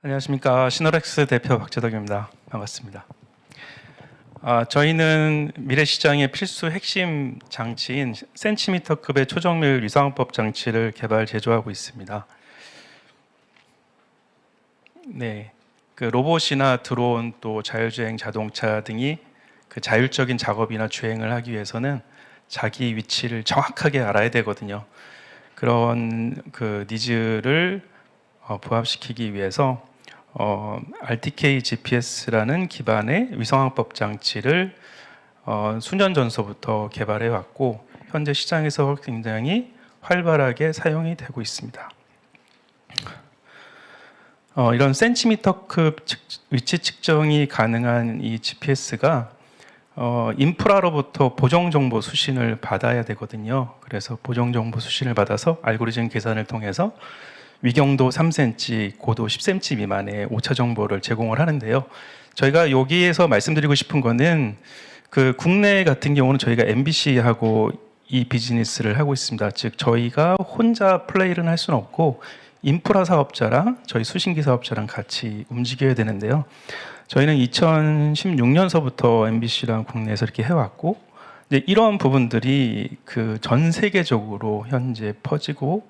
안녕하십니까 시노렉스 대표 박재덕입니다. 반갑습니다. 아, 저희는 미래 시장의 필수 핵심 장치인 센티미터급의 초정밀 위상법 장치를 개발 제조하고 있습니다. 네, 그 로봇이나 드론 또 자율주행 자동차 등이 그 자율적인 작업이나 주행을 하기 위해서는 자기 위치를 정확하게 알아야 되거든요. 그런 그 니즈를 어, 부합시키기 위해서 어, RTK GPS라는 기반의 위성항법 장치를 어, 수년 전서부터 개발해 왔고 현재 시장에서 굉장히 활발하게 사용이 되고 있습니다. 어, 이런 센티미터급 측- 위치 측정이 가능한 이 GPS가 어, 인프라로부터 보정 정보 수신을 받아야 되거든요. 그래서 보정 정보 수신을 받아서 알고리즘 계산을 통해서 위경도 3cm, 고도 10cm 미만의 오차 정보를 제공을 하는데요. 저희가 여기에서 말씀드리고 싶은 거는 그 국내 같은 경우는 저희가 MBC하고 이 비즈니스를 하고 있습니다. 즉 저희가 혼자 플레이를 할 수는 없고 인프라 사업자랑 저희 수신기 사업자랑 같이 움직여야 되는데요. 저희는 2016년서부터 MBC랑 국내에서 이렇게 해왔고 이제 이런 부분들이 그 전 세계적으로 현재 퍼지고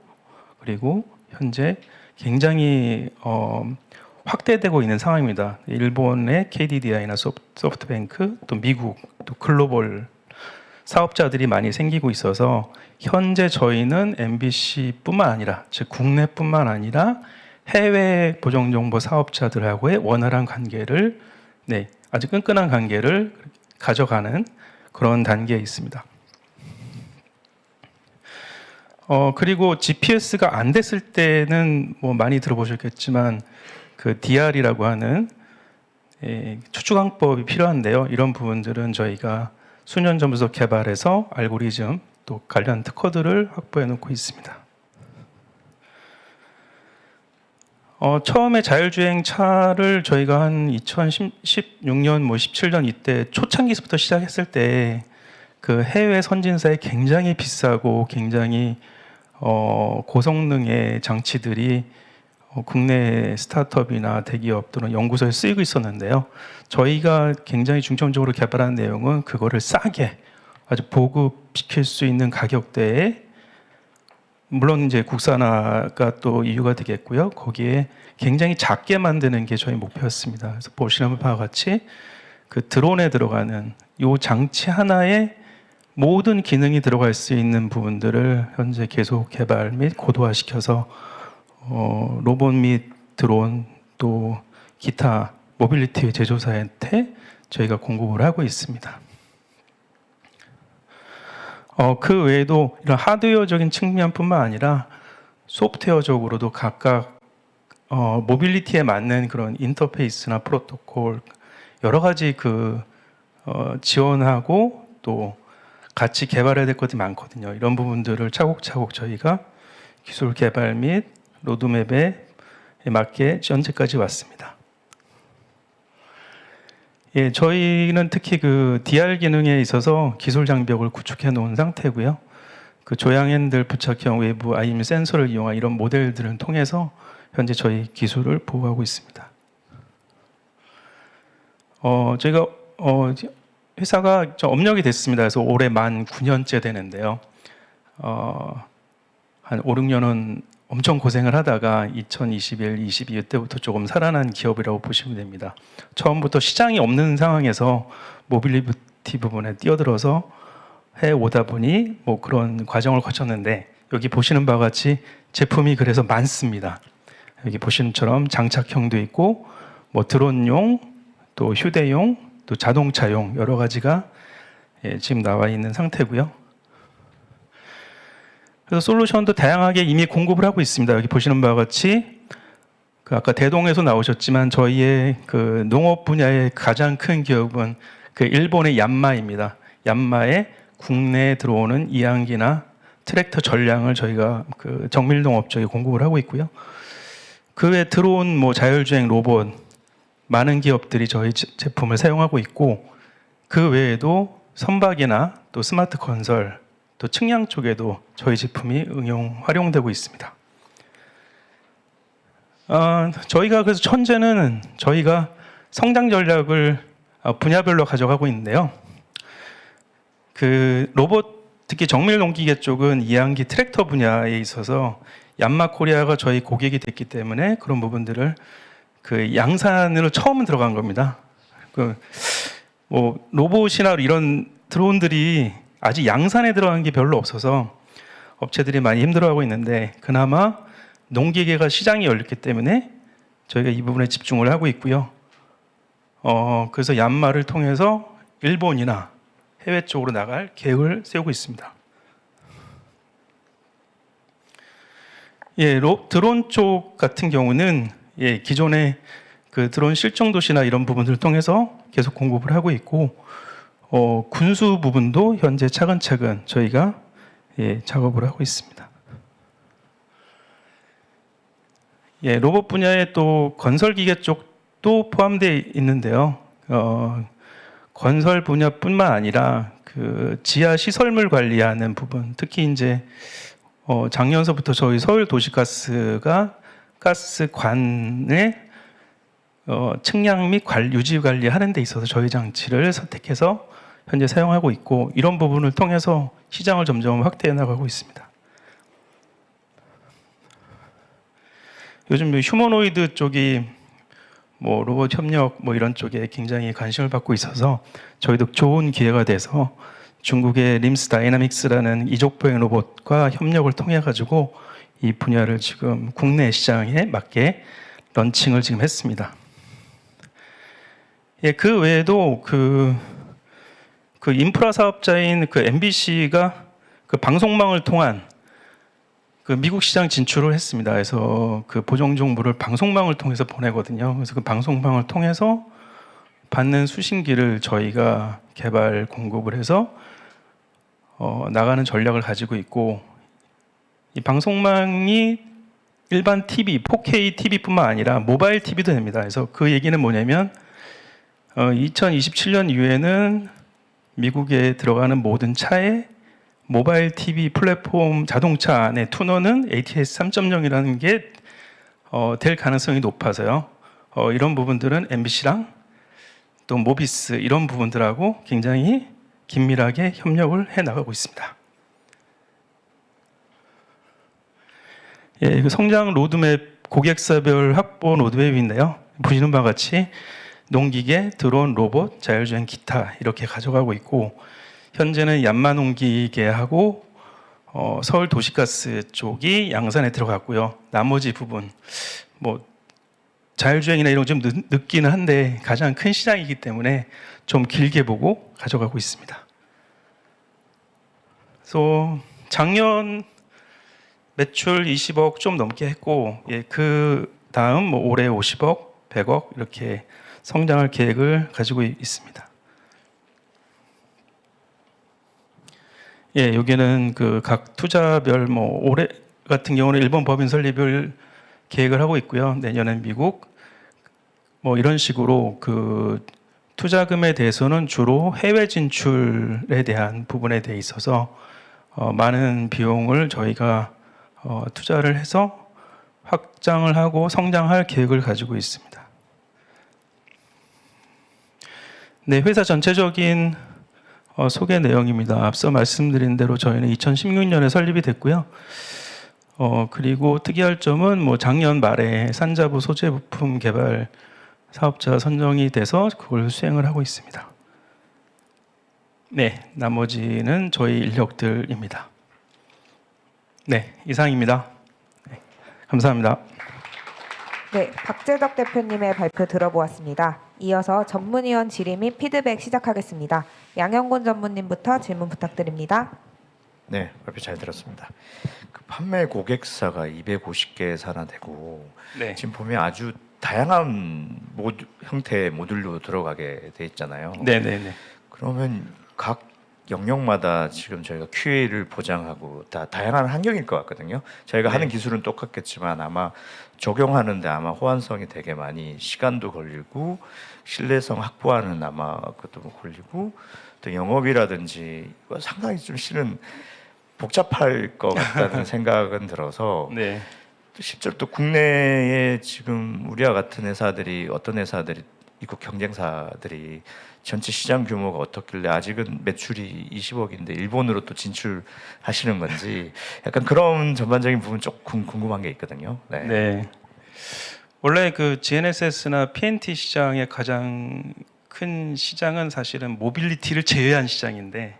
그리고 현재 굉장히 어, 확대되고 있는 상황입니다. 일본의 KDDI나 소프트뱅크 또 미국 또 글로벌 사업자들이 많이 생기고 있어서 현재 저희는 MBC뿐만 아니라 즉 국내뿐만 아니라 해외 보정 정보 사업자들하고의 원활한 관계를 네, 아주 끈끈한 관계를 가져가는 그런 단계에 있습니다. 어 그리고 GPS가 안 됐을 때는 뭐 많이 들어보셨겠지만 그 DR이라고 하는 예, 추측왕법이 필요한데요. 이런 부분들은 저희가 수년 전부터 개발해서 알고리즘 또 관련 특허들을 확보해 놓고 있습니다. 어, 처음에 자율주행 차를 저희가 한 2016년 뭐 17년 이때 초창기부터 시작했을 때 그 해외 선진사에 굉장히 비싸고 굉장히 어, 고성능의 장치들이 어, 국내 스타트업이나 대기업 또는 연구소에 쓰이고 있었는데요. 저희가 굉장히 중점적으로 개발한 내용은 그거를 싸게 아주 보급시킬 수 있는 가격대에 물론 이제 국산화가 또 이유가 되겠고요. 거기에 굉장히 작게 만드는 게 저희 목표였습니다. 그래서 보시는 바와 같이 그 드론에 들어가는 요 장치 하나에 모든 기능이 들어갈 수 있는 부분들을 현재 계속 개발 및 고도화시켜서 어, 로봇 및 드론 또 기타 모빌리티 제조사한테 저희가 공급을 하고 있습니다. 어, 그 외에도 이런 하드웨어적인 측면뿐만 아니라 소프트웨어적으로도 각각 어, 모빌리티에 맞는 그런 인터페이스나 프로토콜 여러 가지 그 어, 지원하고 또 같이 개발해야 될 것이 많거든요. 이런 부분들을 차곡차곡 저희가 기술 개발 및 로드맵에 맞게 현재까지 왔습니다. 예, 저희는 특히 그 DR 기능에 있어서 기술 장벽을 구축해 놓은 상태고요. 그 조향 핸들 부착형 외부 IM 센서를 이용한 이런 모델들을 통해서 현재 저희 기술을 보호하고 있습니다. 어, 저희가 어, 회사가 좀 업력이 됐습니다. 그래서 올해 만 9년째 되는데요. 어, 한 5, 6년은 엄청 고생을 하다가 2021, 22 때부터 조금 살아난 기업이라고 보시면 됩니다. 처음부터 시장이 없는 상황에서 모빌리티 부분에 뛰어들어서 해 오다 보니 뭐 그런 과정을 거쳤는데 여기 보시는 바와 같이 제품이 그래서 많습니다. 여기 보시는 것처럼 장착형도 있고 뭐 드론용 또 휴대용 또 자동차용 여러 가지가 예, 지금 나와 있는 상태고요. 그래서 솔루션도 다양하게 이미 공급을 하고 있습니다. 여기 보시는 바와 같이 그 아까 대동에서 나오셨지만 저희의 그 농업 분야의 가장 큰 기업은 그 일본의 얀마입니다. 얀마의 국내에 들어오는 이항기나 트랙터 전량을 저희가 그 정밀농업 쪽에 공급을 하고 있고요. 그 외에 들어온 뭐 자율주행 로봇 많은 기업들이 저희 제- 제품을 사용하고 있고 그 외에도 선박이나 또 스마트 건설 또 측량 쪽에도 저희 제품이 응용 활용되고 있습니다. 어, 저희가 그래서 천재는 저희가 성장 전략을 어, 분야별로 가져가고 있는데요. 그 로봇 특히 정밀 농기계 쪽은 이항기 트랙터 분야에 있어서 얀마 코리아가 저희 고객이 됐기 때문에 그런 부분들을 그 양산으로 처음 들어간 겁니다. 그 뭐 로봇이나 이런 드론들이 아직 양산에 들어간 게 별로 없어서 업체들이 많이 힘들어하고 있는데 그나마 농기계가 시장이 열렸기 때문에 저희가 이 부분에 집중을 하고 있고요. 어, 그래서 얀마를 통해서 일본이나 해외 쪽으로 나갈 계획을 세우고 있습니다. 예, 로, 드론 쪽 같은 경우는 예, 기존의 그 드론 실종 도시나 이런 부분들을 통해서 계속 공급을 하고 있고 어, 군수 부분도 현재 차근차근 저희가 예, 작업을 하고 있습니다. 예, 로봇 분야에 또 건설 기계 쪽도 포함되어 있는데요. 어, 건설 분야뿐만 아니라 그 지하 시설물 관리하는 부분, 특히 이제 어, 작년서부터 저희 서울 도시가스가 가스관의 어, 측량 및 관리, 유지 관리하는 데 있어서 저희 장치를 선택해서 현재 사용하고 있고 이런 부분을 통해서 시장을 점점 확대해 나가고 있습니다. 요즘 휴머노이드 쪽이 뭐 로봇 협력 뭐 이런 쪽에 굉장히 관심을 받고 있어서 저희도 좋은 기회가 돼서 중국의 림스 다이나믹스라는 이족 보행 로봇과 협력을 통해 가지고 이 분야를 지금 국내 시장에 맞게 런칭을 지금 했습니다. 예, 그 외에도 그, 그 인프라 사업자인 그 MBC가 그 방송망을 통한 그 미국 시장 진출을 했습니다. 그래서 그 보정 정보를 방송망을 통해서 보내거든요. 그래서 그 방송망을 통해서 받는 수신기를 저희가 개발 공급을 해서 어, 나가는 전략을 가지고 있고 이 방송망이 일반 TV, 4K TV뿐만 아니라 모바일 TV도 됩니다. 그래서 그 얘기는 뭐냐면 어, 2027년 이후에는 미국에 들어가는 모든 차에 모바일 TV 플랫폼 자동차 안에 투너는 ATS 3.0이라는 게 어, 될 가능성이 높아서요. 어, 이런 부분들은 MBC랑 또 모비스 이런 부분들하고 굉장히 긴밀하게 협력을 해 나가고 있습니다. 예, 그 성장 로드맵 고객사별 확보 로드맵인데요. 보시는 바와 같이 농기계, 드론, 로봇, 자율주행, 기타 이렇게 가져가고 있고 현재는 얀마 농기계하고 어, 서울 도시가스 쪽이 양산에 들어갔고요. 나머지 부분 뭐 자율주행이나 이런 거좀 늦기는 한데 가장 큰 시장이기 때문에 좀 길게 보고 가져가고 있습니다. 그래서 작년 매출 20억 좀 넘게 했고 예, 그 다음 뭐 올해 50억, 100억 이렇게 성장할 계획을 가지고 있- 있습니다. 예, 여기는 그 각 투자별 뭐 올해 같은 경우는 일본 법인 설립을 계획을 하고 있고요. 내년엔 미국 뭐 이런 식으로 그 투자금에 대해서는 주로 해외 진출에 대한 부분에 대해 있어서 어, 많은 비용을 저희가 어, 투자를 해서 확장을 하고 성장할 계획을 가지고 있습니다. 네, 회사 전체적인 어, 소개 내용입니다. 앞서 말씀드린 대로 저희는 2016년에 설립이 됐고요. 어, 그리고 특이할 점은 뭐 작년 말에 산자부 소재 부품 개발 사업자 선정이 돼서 그걸 수행을 하고 있습니다. 네, 나머지는 저희 인력들입니다. 네, 이상입니다. 네, 감사합니다. 네, 박재덕 대표님의 발표 들어보았습니다. 이어서 전문위원 질의 및 피드백 시작하겠습니다. 양영곤 전무님부터 질문 부탁드립니다. 네, 발표 잘 들었습니다. 그 판매 고객사가 250개 사나 되고 네, 지금 보면 아주 다양한 모두, 형태의 모듈로 들어가게 돼 있잖아요. 네, 네, 네. 그러면 각 영역마다 지금 저희가 QA를 보장하고 다 다양한 환경일 것 같거든요. 저희가 네. 하는 기술은 똑같겠지만 아마 적용하는데 아마 호환성이 되게 많이 시간도 걸리고 신뢰성 확보하는 아마 그것도 뭐 걸리고 또 영업이라든지 상당히 좀 실은 복잡할 것 같다는 생각은 들어서 네. 또 실제로 또 국내에 지금 우리와 같은 회사들이 어떤 회사들이 이국 경쟁사들이 전체 시장 규모가 어떻길래 아직은 매출이 20억인데 일본으로 또 진출하시는 건지 약간 그런 전반적인 부분 조금 궁금한 게 있거든요. 네. 네. 원래 그 GNSS나 PNT 시장의 가장 큰 시장은 사실은 모빌리티를 제외한 시장인데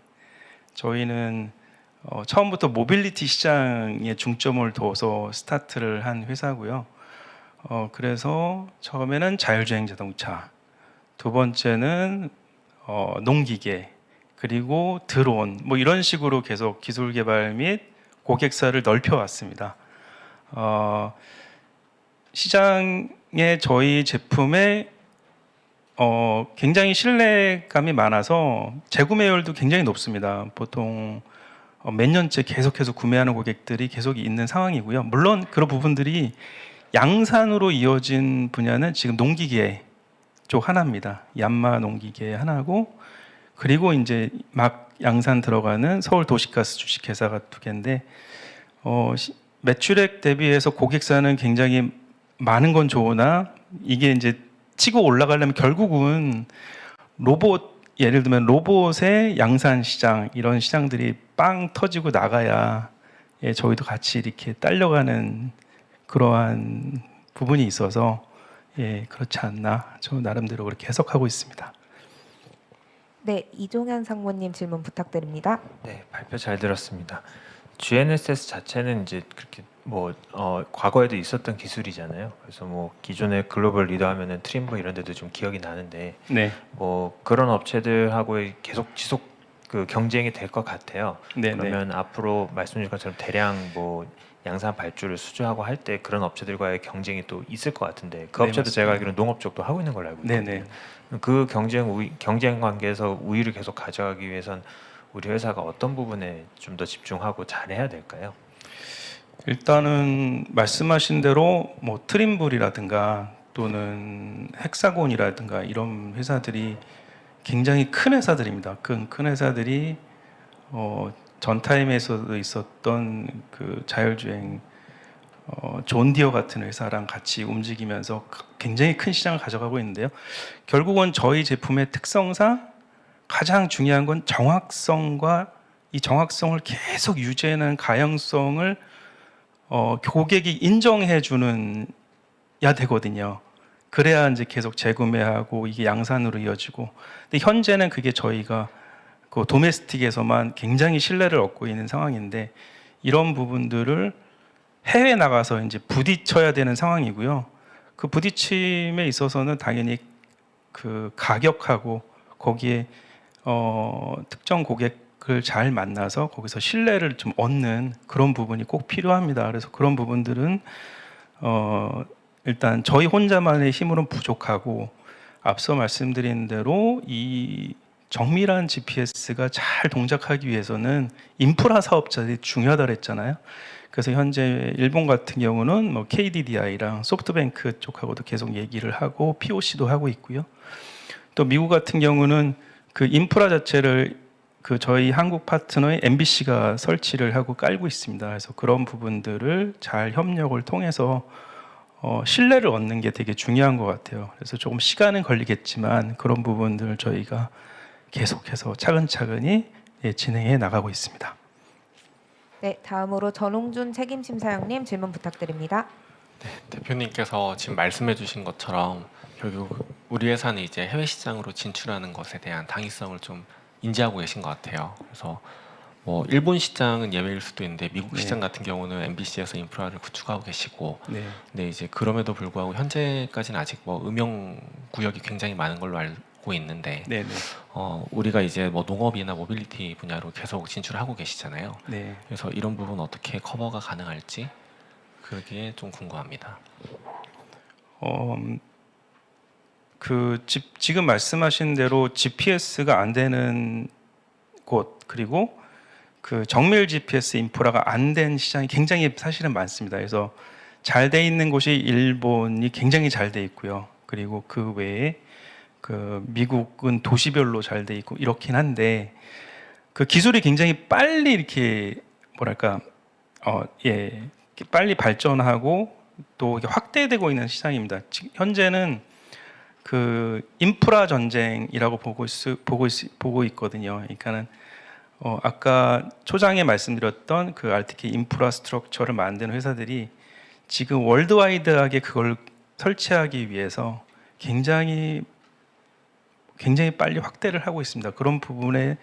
저희는 어, 처음부터 모빌리티 시장에 중점을 둬서 스타트를 한 회사고요. 어, 그래서 처음에는 자율주행 자동차, 두 번째는 어, 농기계, 그리고 드론, 뭐 이런 식으로 계속 기술 개발 및 고객사를 넓혀왔습니다. 어, 시장에 저희 제품에 어, 굉장히 신뢰감이 많아서 재구매율도 굉장히 높습니다. 보통 어, 몇 년째 계속해서 구매하는 고객들이 계속 있는 상황이고요. 물론 그런 부분들이 양산으로 이어진 분야는 지금 농기계 쪽 하나입니다. 얀마 농기계 하나고 그리고 이제 막 양산 들어가는 서울 도시가스 주식회사가 두 개인데 어, 시- 매출액 대비해서 고객사는 굉장히 많은 건 좋으나 이게 이제 치고 올라가려면 결국은 로봇 예를 들면 로봇의 양산 시장 이런 시장들이 빵 터지고 나가야 예, 저희도 같이 이렇게 딸려가는 그러한 부분이 있어서 예, 그렇지 않나 저 나름대로 그렇게 해석하고 있습니다. 네, 이종현 상무님 질문 부탁드립니다. 네, 발표 잘 들었습니다. GNSS 자체는 이제 그렇게 뭐 어, 과거에도 있었던 기술이잖아요. 그래서 뭐 기존의 글로벌 리더 하면은 트림버 이런 데도 좀 기억이 나는데 네, 뭐 그런 업체들하고의 계속 지속 그 경쟁이 될 것 같아요. 네, 네, 그러면 앞으로 말씀 주신 것처럼 대량 뭐 양산 발주를 수주하고 할 때 그런 업체들과의 경쟁이 또 있을 것 같은데 그 네, 업체도 제가 맞습니다. 알기로는 농업 쪽도 하고 있는 걸로 알고 네, 있거든요. 네. 그 경쟁 우위, 경쟁 관계에서 우위를 계속 가져가기 위해선 우리 회사가 어떤 부분에 좀 더 집중하고 잘해야 될까요? 일단은 말씀하신 대로 뭐 트림블이라든가 또는 헥사곤이라든가 이런 회사들이 굉장히 큰 회사들입니다. 큰, 큰 회사들이 어, 전타임에서도 있었던 그 자율주행 어, 존디어 같은 회사랑 같이 움직이면서 굉장히 큰 시장을 가져가고 있는데요. 결국은 저희 제품의 특성상 가장 중요한 건 정확성과 이 정확성을 계속 유지하는 가용성을 어, 고객이 인정해 주는 야 되거든요. 그래야 이제 계속 재구매하고 이게 양산으로 이어지고. 근데 현재는 그게 저희가 그 도메스틱에서만 굉장히 신뢰를 얻고 있는 상황인데 이런 부분들을 해외 나가서 이제 부딪혀야 되는 상황이고요. 그 부딪힘에 있어서는 당연히 그 가격하고 거기에 어, 특정 고객을 잘 만나서 거기서 신뢰를 좀 얻는 그런 부분이 꼭 필요합니다. 그래서 그런 부분들은 어, 일단 저희 혼자만의 힘으로는 부족하고 앞서 말씀드린 대로 이 정밀한 GPS가 잘 동작하기 위해서는 인프라 사업자들이 중요하다 그랬잖아요. 그래서 현재 일본 같은 경우는 뭐 KDDI랑 소프트뱅크 쪽하고도 계속 얘기를 하고 POC도 하고 있고요. 또 미국 같은 경우는 그 인프라 자체를 그 저희 한국 파트너의 MBC가 설치를 하고 깔고 있습니다. 그래서 그런 부분들을 잘 협력을 통해서 어, 신뢰를 얻는 게 되게 중요한 것 같아요. 그래서 조금 시간은 걸리겠지만 그런 부분들을 저희가 계속해서 차근차근히 예, 진행해 나가고 있습니다. 네, 다음으로 전홍준 책임심사장님 질문 부탁드립니다. 대표님께서 지금 말씀해주신 것처럼 결국 우리 회사는 이제 해외 시장으로 진출하는 것에 대한 당위성을 좀 인지하고 계신 것 같아요. 그래서 뭐 일본 시장은 예외일 수도 있는데 미국 네. 시장 같은 경우는 MBC에서 인프라를 구축하고 계시고, 네, 근데 이제 그럼에도 불구하고 현재까지는 아직 뭐 음영 구역이 굉장히 많은 걸로 알고 있는데, 네, 네, 어 우리가 이제 뭐 농업이나 모빌리티 분야로 계속 진출하고 계시잖아요. 네. 그래서 이런 부분 어떻게 커버가 가능할지 그게 좀 궁금합니다. 어, 음, 그 지, 지금 말씀하신 대로 GPS가 안 되는 곳 그리고 그 정밀 GPS 인프라가 안 된 시장이 굉장히 사실은 많습니다. 그래서 잘 돼 있는 곳이 일본이 굉장히 잘 돼 있고요. 그리고 그 외에 그 미국은 도시별로 잘 돼 있고 이렇긴 한데 그 기술이 굉장히 빨리 이렇게 뭐랄까 어, 예 빨리 발전하고 또 확대되고 있는 시장입니다. 지- 현재는 그 인프라 전쟁이라고 보고 있, 보고 있, 보고 있거든요. 그러니까는 어, 아까 초장에 말씀드렸던 그 RTK 인프라스트럭처를 만드는 회사들이 지금 월드와이드하게 그걸 설치하기 위해서 굉장히 굉장히 빨리 확대를 하고 있습니다. 그런 부분에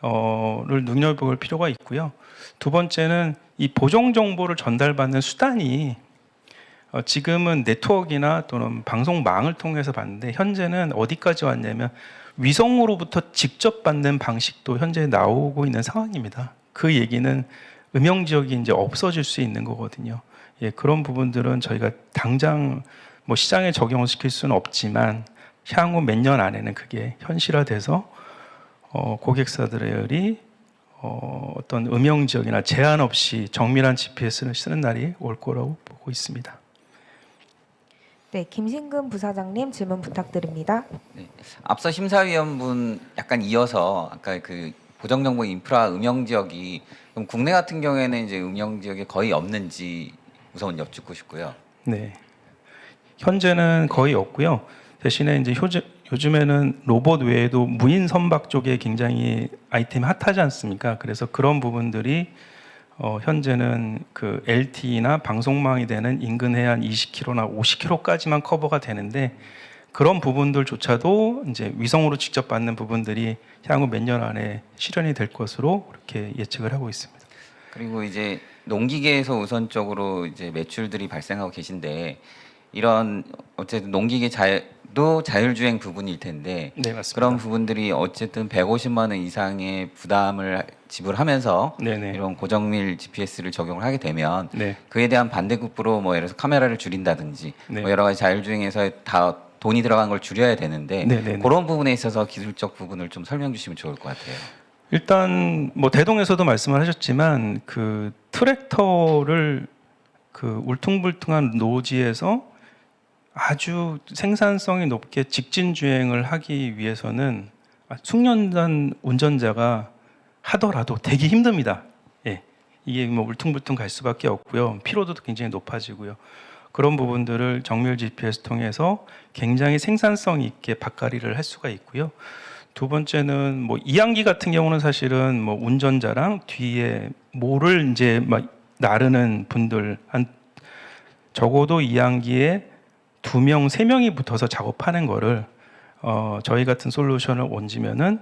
어를 눈여볼 필요가 있고요. 두 번째는 이 보정 정보를 전달받는 수단이 어, 지금은 네트워크나 또는 방송망을 통해서 받는데 현재는 어디까지 왔냐면 위성으로부터 직접 받는 방식도 현재 나오고 있는 상황입니다. 그 얘기는 음영 지역이 이제 없어질 수 있는 거거든요. 예, 그런 부분들은 저희가 당장 뭐 시장에 적용을 시킬 수는 없지만 향후 몇 년 안에는 그게 현실화돼서 어, 고객사들이 어, 어떤 음영 지역이나 제한 없이 정밀한 GPS를 쓰는 날이 올 거라고 보고 있습니다. 네, 김신금 부사장님 질문 부탁드립니다. 앞서 심사위원분 약간 이어서 아까 그 보정정보 인프라 음영 지역이 그럼 국내 같은 경우에는 이제 음영 지역이 거의 없는지 우선 여쭙고 싶고요. 네. 현재는 거의 없고요. 대신에 이제 효즈, 요즘에는 로봇 외에도 무인 선박 쪽에 굉장히 아이템이 핫하지 않습니까? 그래서 그런 부분들이 어, 현재는 그 LTE나 방송망이 되는 인근 해안 20km나 50km까지만 커버가 되는데 그런 부분들조차도 이제 위성으로 직접 받는 부분들이 향후 몇 년 안에 실현이 될 것으로 그렇게 예측을 하고 있습니다. 그리고 이제 농기계에서 우선적으로 이제 매출들이 발생하고 계신데 이런 어쨌든 농기계 자 도 자율주행 부분일 텐데 네, 맞습니다. 그런 부분들이 어쨌든 150만 원 이상의 부담을 지불하면서 네네. 이런 고정밀 GPS를 적용을 하게 되면 네. 그에 대한 반대급부로 뭐 예를 들어서 카메라를 줄인다든지 네. 뭐 여러 가지 자율주행에서 다 돈이 들어간 걸 줄여야 되는데 네네네. 그런 부분에 있어서 기술적 부분을 좀 설명 주시면 좋을 것 같아요. 일단 뭐 대동에서도 말씀을 하셨지만 그 트랙터를 그 울퉁불퉁한 노지에서 아주 생산성이 높게 직진 주행을 하기 위해서는 아, 숙련된 운전자가 하더라도 되게 힘듭니다. 예. 이게 뭐 울퉁불퉁 갈 수밖에 없고요. 피로도도 굉장히 높아지고요. 그런 부분들을 정밀 GPS 통해서 굉장히 생산성 있게 바까리를 할 수가 있고요. 두 번째는 뭐 이항기 같은 경우는 사실은 뭐 운전자랑 뒤에 모를 이제 막 나르는 분들 한 적어도 이항기에 두 명, 세 명이 붙어서 작업하는 거를 어, 저희 같은 솔루션을 얹으면은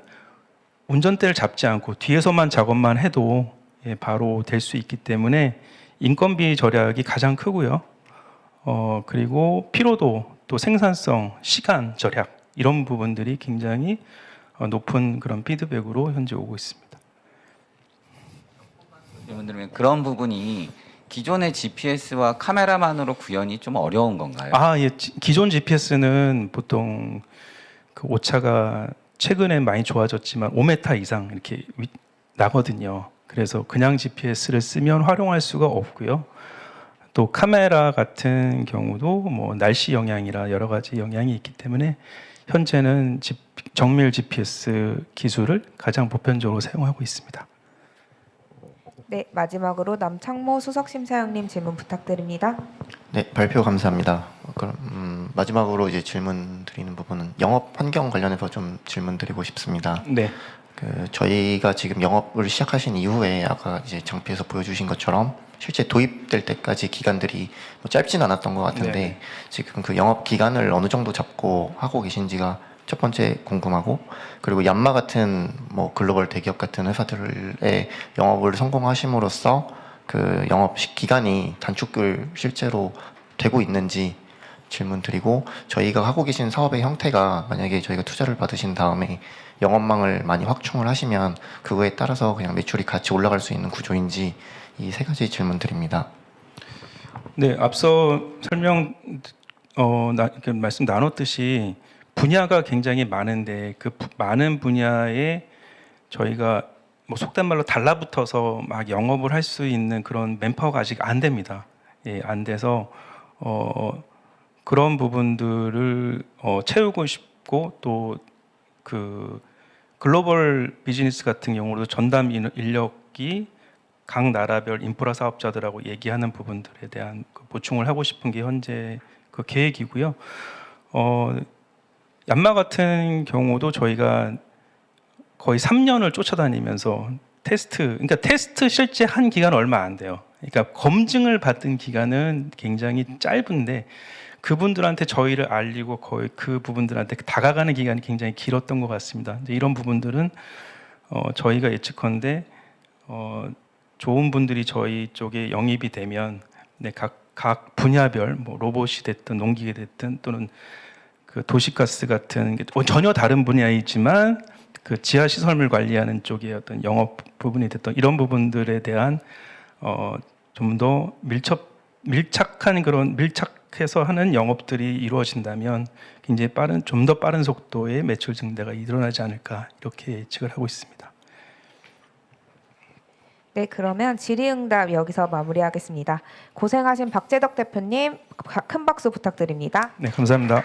운전대를 잡지 않고 뒤에서만 작업만 해도 예, 바로 될 수 있기 때문에 인건비 절약이 가장 크고요. 어, 그리고 피로도 또 생산성, 시간 절약 이런 부분들이 굉장히 어, 높은 그런 피드백으로 현재 오고 있습니다. 질문 드리면 그런 부분이 기존의 GPS와 카메라만으로 구현이 좀 어려운 건가요? 아, 예. 지- 기존 GPS는 보통 그 오차가 최근에 많이 좋아졌지만 5m 이상 이렇게 위- 나거든요. 그래서 그냥 GPS를 쓰면 활용할 수가 없고요. 또 카메라 같은 경우도 뭐 날씨 영향이라 여러 가지 영향이 있기 때문에 현재는 지- 정밀 GPS 기술을 가장 보편적으로 사용하고 있습니다. 네, 마지막으로 남창모 수석심사위원님 질문 부탁드립니다. 네, 발표 감사합니다. 그럼 음, 마지막으로 이제 질문 드리는 부분은 영업 환경 관련해서 좀 질문 드리고 싶습니다. 네. 그 저희가 지금 영업을 시작하신 이후에 아까 이제 장피에서 보여주신 것처럼 실제 도입될 때까지 기간들이 뭐 짧진 않았던 것 같은데 네네. 지금 그 영업 기간을 어느 정도 잡고 하고 계신지가 첫 번째 궁금하고 그리고 얀마 같은 뭐 글로벌 대기업 같은 회사들의 영업을 성공하심으로써 그 영업 시- 기간이 단축을 실제로 되고 있는지 질문 드리고 저희가 하고 계신 사업의 형태가 만약에 저희가 투자를 받으신 다음에 영업망을 많이 확충을 하시면 그거에 따라서 그냥 매출이 같이 올라갈 수 있는 구조인지 이 세 가지 질문 드립니다. 네, 앞서 설명 어, 나, 그 말씀 나눴듯이 분야가 굉장히 많은데 그 부- 많은 분야에 저희가 뭐 속된 말로 달라붙어서 막 영업을 할 수 있는 그런 맨파워가 아직 안 됩니다. 예, 안 돼서 어, 그런 부분들을 어, 채우고 싶고 또 그 글로벌 비즈니스 같은 경우도 전담 인- 인력이 각 나라별 인프라 사업자들하고 얘기하는 부분들에 대한 그 보충을 하고 싶은 게 현재 그 계획이고요. 어, 얀마 같은 경우도 저희가 거의 3년을 쫓아다니면서 테스트, 그러니까 테스트 실제 한 기간 얼마 안 돼요. 그러니까 검증을 받은 기간은 굉장히 짧은데 그분들한테 저희를 알리고 거의 그 부분들한테 다가가는 기간이 굉장히 길었던 것 같습니다. 이런 부분들은 어, 저희가 예측컨대 어, 좋은 분들이 저희 쪽에 영입이 되면 네, 각, 각 분야별 뭐 로봇이 됐든 농기계 됐든 또는 그 도시가스 같은 게 전혀 다른 분야이지만 그 지하 시설물 관리하는 쪽의 어떤 영업 부분이 됐던 이런 부분들에 대한 어, 좀 더 밀접 밀착한 그런 밀착해서 하는 영업들이 이루어진다면 굉장히 빠른 좀 더 빠른 속도의 매출 증대가 일어나지 않을까 이렇게 예측을 하고 있습니다. 네, 그러면 질의응답 여기서 마무리하겠습니다. 고생하신 박재덕 대표님 큰 박수 부탁드립니다. 네, 감사합니다.